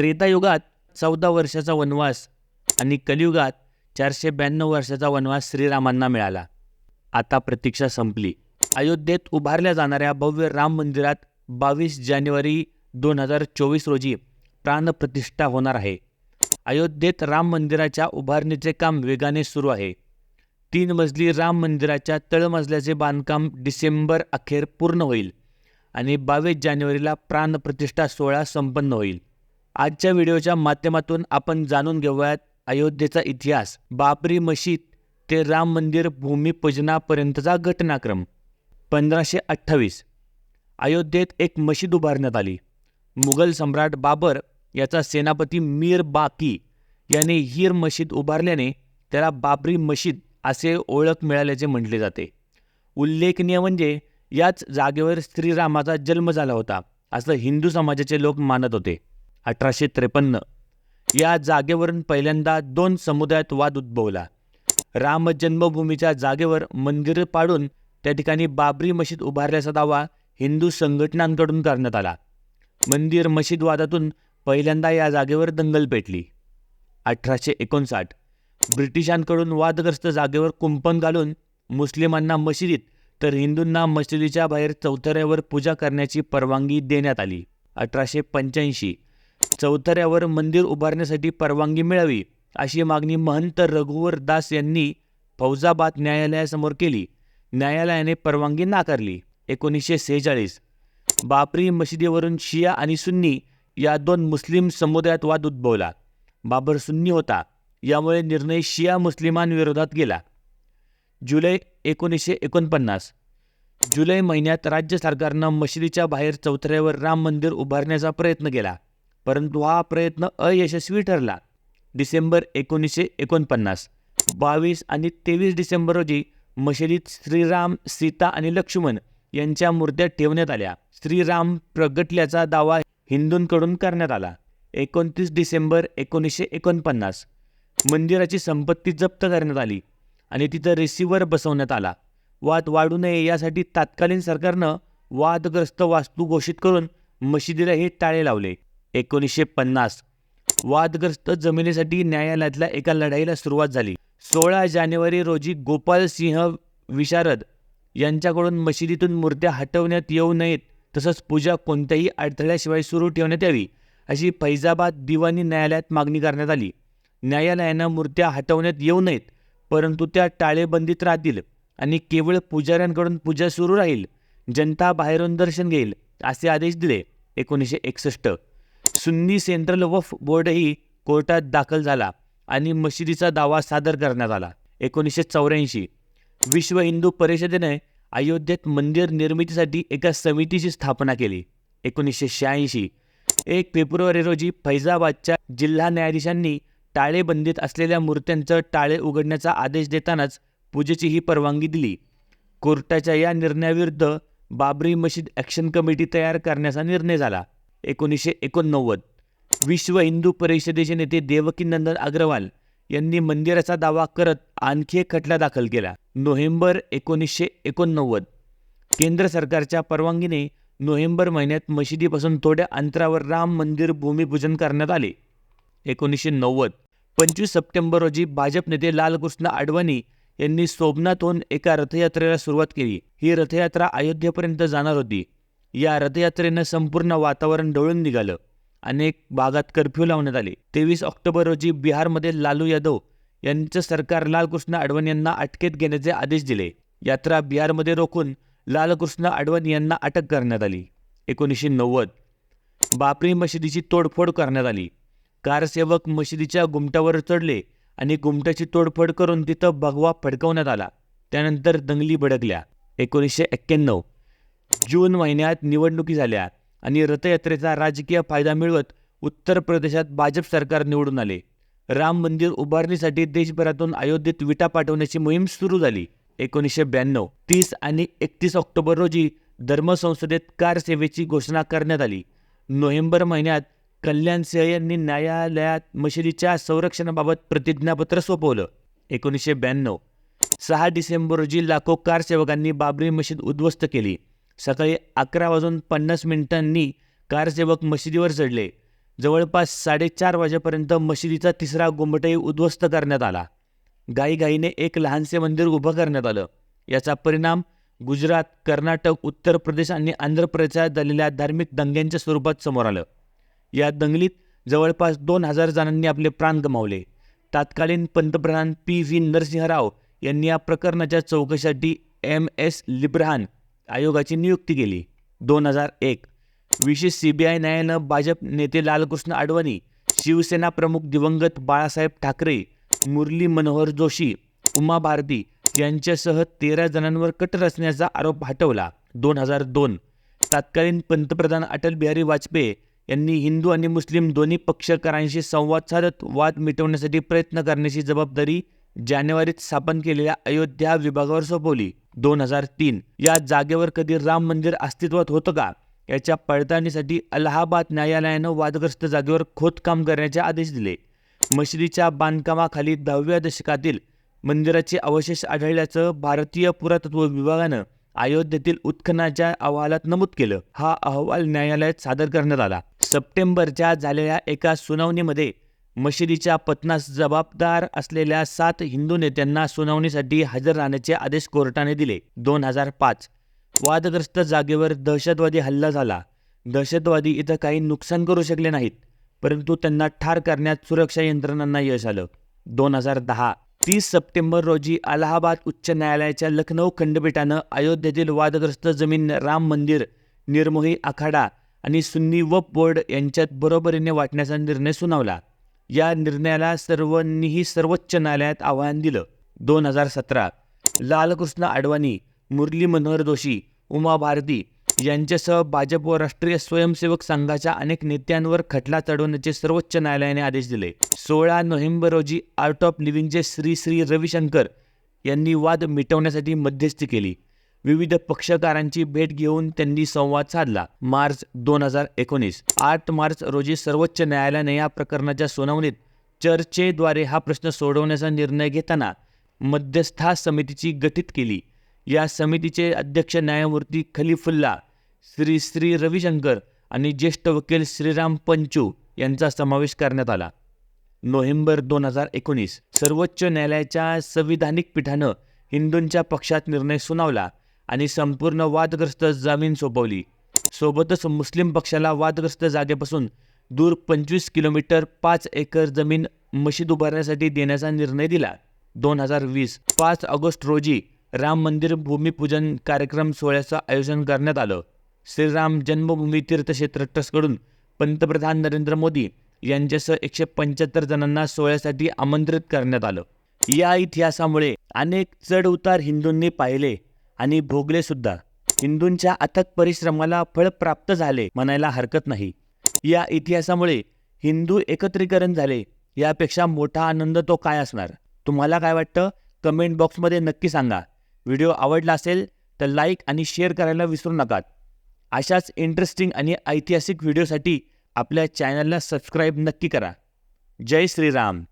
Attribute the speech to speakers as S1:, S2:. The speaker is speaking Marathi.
S1: त्रेतायुगात चौदा वर्षाचा वनवास आणि कलियुगात चारशे ब्याण्णव वर्षाचा वनवास श्रीरामांना मिळाला. आता प्रतीक्षा संपली. अयोध्येत उभारल्या जाणाऱ्या भव्य राम मंदिरात बावीस जानेवारी दोन हजार चोवीस रोजी प्राणप्रतिष्ठा होणार आहे. अयोध्येत राम मंदिराच्या उभारणीचे काम वेगाने सुरू आहे. तीन मजली राम मंदिराच्या तळमजल्याचे बांधकाम डिसेंबर अखेर पूर्ण होईल आणि बावीस जानेवारीला प्राणप्रतिष्ठा सोहळा संपन्न होईल. आजच्या व्हिडिओच्या माध्यमातून आपण जाणून घेऊयात अयोध्येचा इतिहास. बाबरी मशीद ते राम मंदिर भूमिपूजनापर्यंतचा घटनाक्रम. पंधराशे अठ्ठावीस. अयोध्येत एक मशीद उभारण्यात आली. मुघल सम्राट बाबर याचा सेनापती मीर बाकी याने हीर मशीद उभारल्याने त्याला बाबरी मशीद असे ओळख मिळाल्याचे म्हटले जाते. उल्लेखनीय म्हणजे याच जागेवर श्रीरामाचा जन्म झाला होता असं हिंदू समाजाचे लोक मानत होते. अठराशे त्रेपन्न. या जागेवरून पहिल्यांदा दोन समुदायात वाद उद्भवला. राम जन्मभूमीच्या जागेवर मंदिर पाडून त्या ठिकाणी बाबरी मशीद उभारल्याचा दावा हिंदू संघटनांकडून करण्यात आला. मंदिर मशीद वादातून पहिल्यांदा या जागेवर दंगल पेटली. अठराशे एकोणसाठ. ब्रिटिशांकडून वादग्रस्त जागेवर कुंपण घालून मुस्लिमांना मशिदीत तर हिंदूंना मशिदीच्या बाहेर चौथऱ्यावर पूजा करण्याची परवानगी देण्यात आली. अठराशे पंच्याऐंशी. चौथऱ्यावर मंदिर उभारण्यासाठी परवानगी मिळावी अशी मागणी महंत रघुवर दास यांनी फौजाबाद न्यायालयासमोर केली. न्यायालयाने परवानगी नाकारली एकोणीसशे सेहेचाळीस. बाबरी मशिदीवरून शिया आणि सुन्नी या दोन मुस्लिम समुदायात वाद उद्भवला. बाबर सुन्नी होता यामुळे निर्णय शिया मुस्लिमांविरोधात गेला. जुलै एकोणीसशे एकोणपन्नास. जुलै महिन्यात राज्य सरकारनं मशिदीच्या बाहेर चौथऱ्यावर राम मंदिर उभारण्याचा प्रयत्न केला. परंतु हा प्रयत्न अयशस्वी ठरला. डिसेंबर एकोणीसशे एकोणपन्नास बावीस आणि तेवीस डिसेंबर रोजी मशिदीत श्रीराम सीता आणि लक्ष्मण यांच्या मूर्त्या ठेवण्यात आल्या. श्रीराम प्रगटल्याचा दावा हिंदूंकडून करण्यात आला. एकोणतीस डिसेंबर एकोणीसशे एकोणपन्नास मंदिराची संपत्ती जप्त करण्यात आली आणि तिथं रिसिव्हर बसवण्यात आला. वाद वाढू नये यासाठी तत्कालीन सरकारनं वादग्रस्त वास्तू घोषित करून मशिदीला हे टाळे लावले. एकोणीसशे पन्नास. वादग्रस्त जमिनीसाठी न्यायालयातल्या एका लढाईला सुरुवात झाली. सोळा जानेवारी रोजी गोपाल सिंह विशारद यांच्याकडून मशिदीतून मूर्त्या हटवण्यात येऊ नयेत तसंच पूजा कोणत्याही अडथळ्याशिवाय सुरू ठेवण्यात यावी अशी फैजाबाद दिवाणी न्यायालयात मागणी करण्यात आली. न्यायालयानं मूर्त्या हटवण्यात येऊ नयेत परंतु त्या टाळेबंदीत राहतील आणि केवळ पुजाऱ्यांकडून पूजा सुरू राहील. जनता बाहेरून दर्शन घेईल असे आदेश दिले. एकोणीसशे एकसष्ट. सुन्नी सेंट्रल वफ बोर्डही कोर्टात दाखल झाला आणि मशिदीचा दावा सादर करण्यात आला. एकोणीसशे चौऱ्याऐंशी. विश्व हिंदू परिषदेने अयोध्येत मंदिर निर्मितीसाठी एका समितीची स्थापना केली. एकोणीसशे शहाऐंशी. एक फेब्रुवारी रोजी फैजाबादच्या जिल्हा न्यायाधीशांनी टाळेबंदीत असलेल्या मूर्त्यांचं टाळे उघडण्याचा आदेश देतानाच पूजेची ही परवानगी दिली. कोर्टाच्या या निर्णयाविरुद्ध बाबरी मशीद ॲक्शन कमिटी तयार करण्याचा निर्णय झाला. एकोणीसशे एकोणनव्वद. विश्व हिंदू परिषदेचे नेते देवकीनंदन अग्रवाल यांनी मंदिराचा दावा करत आणखी एक खटला दाखल केला. नोव्हेंबर एकोणीसशे एकोणनव्वद. केंद्र सरकारच्या परवानगीने नोव्हेंबर महिन्यात मशिदीपासून थोड्या अंतरावर राम मंदिर भूमिपूजन करण्यात आले. एकोणीसशे नव्वद. पंचवीस सप्टेंबर रोजी भाजप नेते लालकृष्ण आडवाणी यांनी सोमनाथहून एका रथयात्रेला सुरुवात केली. ही रथयात्रा अयोध्येपर्यंत जाणार होती. या रथयात्रेनं संपूर्ण वातावरण ढवळून निघालं. अनेक भागात कर्फ्यू लावण्यात आले. तेवीस ऑक्टोबर रोजी बिहारमध्ये लालू यादव यांचं सरकार लालकृष्ण अडवण यांना अटकेत घेण्याचे आदेश दिले. यात्रा बिहारमध्ये रोखून लालकृष्ण अडवण यांना अटक करण्यात आली. एकोणीसशे नव्वद बापरी मशिदीची तोडफोड करण्यात आली. कारसेवक मशिदीच्या गुमटावर चढले आणि गुमटाची तोडफोड करून तिथं भगवा फडकवण्यात आला. त्यानंतर दंगली भडकल्या. एकोणीसशे एक्क्याण्णव जून महिन्यात निवडणुकी झाल्या आणि रथयात्रेचा राजकीय फायदा मिळवत उत्तर प्रदेशात भाजप सरकार निवडून आले. राम मंदिर उभारणीसाठी देशभरातून अयोध्येत विटा पाठवण्याची मोहीम सुरू झाली. एकोणीसशे ब्याण्णव तीस आणि एकतीस ऑक्टोबर रोजी धर्मसंसदेत कार सेवेची घोषणा करण्यात आली. नोव्हेंबर महिन्यात कल्याण सिंह यांनी न्यायालयात मशिदीच्या संरक्षणाबाबत प्रतिज्ञापत्र सोपवलं. एकोणीसशे ब्याण्णव सहा डिसेंबर रोजी लाखो कार सेवकांनी बाबरी मशीद उद्ध्वस्त केली. सकाळी अकरा वाजून पन्नास मिनिटांनी कारसेवक मशिदीवर चढले. जवळपास साडेचार वाजेपर्यंत मशिदीचा तिसरा गुंबटही उद्ध्वस्त करण्यात आला. गाईगाईने एक लहानसे मंदिर उभं करण्यात आलं. याचा परिणाम गुजरात कर्नाटक उत्तर प्रदेश आणि आंध्र प्रदेशात झालेल्या धार्मिक दंग्यांच्या स्वरूपात समोर आलं. या दंगलीत जवळपास दोन हजार जणांनी आपले प्राण गमावले. तत्कालीन पंतप्रधान पी व्ही नरसिंह राव यांनी या प्रकरणाच्या चौकशीसाठी एम एस लिब्रहान आयोगाची नियुक्ती केली. दोन हजार एक. विशेष सीबीआय न्यायालयानं भाजप नेते लालकृष्ण आडवाणी शिवसेना प्रमुख दिवंगत बाळासाहेब ठाकरे मुरली मनोहर जोशी उमा भारती यांच्यासह तेरा जणांवर कट रचण्याचा आरोप हटवला. दोन हजार दोन. तत्कालीन पंतप्रधान अटल बिहारी वाजपेयी यांनी हिंदू आणि मुस्लिम दोन्ही पक्षकारांशी संवाद साधत वाद मिटवण्यासाठी प्रयत्न करण्याची जबाबदारी जानेवारीत स्थापन केलेल्या अयोध्या विभागावर सोपवली. दोन हजार तीन. या जागेवर कधी राम मंदिर अस्तित्वात होतं का? याच्या पडताळणीसाठी अलाहाबाद न्यायालयानं वादग्रस्त जागेवर खोदकाम करण्याचे आदेश दिले. मशिदीच्या बांधकामाखाली दहाव्या दशकातील मंदिराचे अवशेष आढळल्याचं भारतीय पुरातत्व विभागानं अयोध्येतील उत्खननाच्या अहवालात नमूद केलं. हा अहवाल न्यायालयात सादर करण्यात आला. सप्टेंबरच्या झालेल्या एका सुनावणीमध्ये मशिदीच्या पतनास जबाबदार असलेल्या सात हिंदू नेत्यांना सुनावणीसाठी हजर राहण्याचे आदेश कोर्टाने दिले. दोन हजार पाच. वादग्रस्त जागेवर दहशतवादी हल्ला झाला. दहशतवादी इथं काही नुकसान करू शकले नाहीत परंतु त्यांना ठार करण्यात सुरक्षा यंत्रणांना यश आलं. दोन हजार दहा. तीस सप्टेंबर रोजी अलाहाबाद उच्च न्यायालयाच्या लखनौ खंडपीठानं अयोध्येतील वादग्रस्त जमीन राम मंदिर निर्मोही आखाडा आणि सुन्नी वप बोर्ड यांच्यात बरोबरीने वाटण्याचा निर्णय सुनावला. या निर्णयाला सर्वांनीही सर्वोच्च न्यायालयात आव्हान दिलं. दोन हजार सतरा लालकृष्ण आडवाणी मुरली मनोहर जोशी उमा भारती यांच्यासह भाजप व राष्ट्रीय स्वयंसेवक संघाच्या अनेक नेत्यांवर खटला चढवण्याचे सर्वोच्च न्यायालयाने आदेश दिले. सोळा नोव्हेंबर रोजी आर्ट ऑफ लिव्हिंगचे श्री श्री रविशंकर यांनी वाद मिटवण्यासाठी मध्यस्थी केली. विविध पक्षकारांची भेट घेऊन त्यांनी संवाद साधला. मार्च दोन हजार एकोणीस. आठ मार्च रोजी सर्वोच्च न्यायालयाने या प्रकरणाच्या सुनावणीत चर्चेद्वारे हा प्रश्न सोडवण्याचा निर्णय घेताना मध्यस्था समितीची गठीत केली. या समितीचे अध्यक्ष न्यायमूर्ती खलिफुल्ला श्री श्री रविशंकर आणि ज्येष्ठ वकील श्रीराम पंचू यांचा समावेश करण्यात आला. नोव्हेंबर दोन हजार एकोणीस. सर्वोच्च न्यायालयाच्या संविधानिक पीठानं हिंदूंच्या पक्षात निर्णय सुनावला. आणि संपूर्ण वादग्रस्त जमीन सोपवली. सोबतच मुस्लिम पक्षाला वादग्रस्त जागेपासून दूर पंचवीस किलोमीटर पाच एकर जमीन मशीद उभारण्यासाठी देण्याचा निर्णय दिला. दोन हजार वीस पाच ऑगस्ट रोजी राम मंदिर भूमिपूजन कार्यक्रम सोहळ्याचं आयोजन करण्यात आलं. श्रीराम जन्मभूमी तीर्थक्षेत्र ट्रस्टकडून पंतप्रधान नरेंद्र मोदी यांच्यासह एकशे पंच्याहत्तर जणांना सोहळ्यासाठी आमंत्रित करण्यात आलं. या इतिहासामुळे अनेक चढ उतार हिंदूंनी पाहिले. आणि भोगले सुद्धा. हिंदूंच्या अथक परिश्रमाला फळ प्राप्त झाले म्हणायला हरकत नाही. या इतिहासामुळे हिंदू एकत्रीकरण झाले यापेक्षा मोठा आनंद तो काय असणार? तुम्हाला काय वाटतं? कमेंट बॉक्समध्ये नक्की सांगा. व्हिडिओ आवडला असेल तर लाईक आणि शेअर करायला विसरू नका अशाच इंटरेस्टिंग आणि ऐतिहासिक व्हिडिओसाठी आपल्या चॅनलला सबस्क्राईब नक्की करा. जय श्रीराम.